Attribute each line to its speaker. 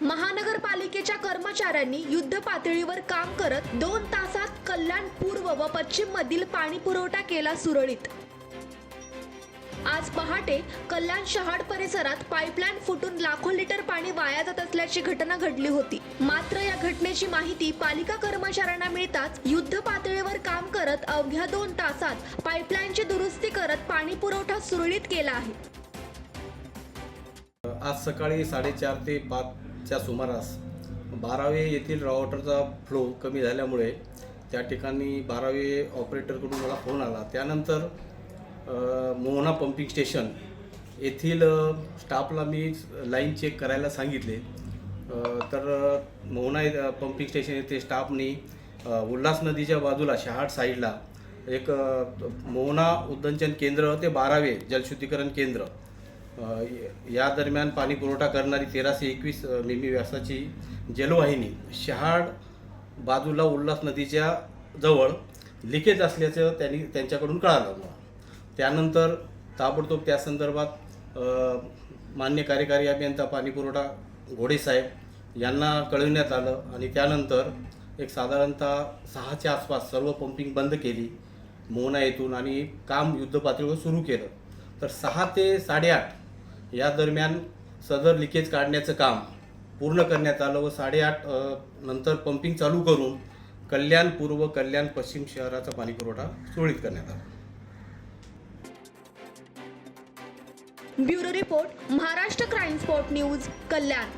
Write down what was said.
Speaker 1: महानगरपालिकेच्या कर्मचाऱ्यांनी युद्ध पातळीवर काम करत दोन तासात कल्याण पूर्व व पश्चिम मधील पाणी पुरवठा केला सुरळीत. आज पहाटे कल्याण शहाड परिसरात पाईपलाईन फुटून लाखो लिटर पाणी वाया जात असल्याची घटना घडली होती. मात्र या घटनेची माहिती पालिका कर्मचाऱ्यांना मिळताच युद्ध पातळीवर काम करत अवघ्या दोन तासात पाईपलाईनची दुरुस्ती करत पाणी पुरवठा सुरळीत केला आहे.
Speaker 2: आज सकाळी साडेचार ते च्या सुमारास बारावे येथील रॉ वॉटरचा फ्लो कमी झाल्यामुळे त्या ठिकाणी बारावे ऑपरेटरकडून मला फोन आला. त्यानंतर मोहना पंपिंग स्टेशन येथील स्टाफला मी लाईन चेक करायला सांगितले. तर मोहना पंपिंग स्टेशन येथे स्टाफनी उल्हास नदीच्या बाजूला शहाट साईडला एक मोहना उद्दंचन केंद्र ते बारावे जलशुद्धीकरण केंद्र या दरम्यान पाणी पुरवठा करणारी तेराशे एकवीस मिमी व्यासाची जलवाहिनी शहाड बाजूला उल्हास नदीच्या जवळ लिकेज असल्याचं त्यांनी त्यांच्याकडून कळालं. त्यानंतर ताबडतोब त्या संदर्भात मान्य कार्यकारी अभियंता पाणी पुरवठा यांना कळविण्यात आलं आणि त्यानंतर एक साधारणतः सहाच्या आसपास सर्व पंपिंग बंद केली मोहना येथून आणि काम युद्धपातळीवर सुरू केलं. तर सहा ते साडेआठ या दरम्यान सदर लिकेज काढण्याचं काम पूर्ण करण्यात आलं व साडेआठ नंतर पंपिंग चालू करून कल्याण पूर्व कल्याण पश्चिम शहराचा पाणी पुरवठा सुरळीत करण्यात आला.
Speaker 1: Bureau report Maharashtra crime spot news Kalyan.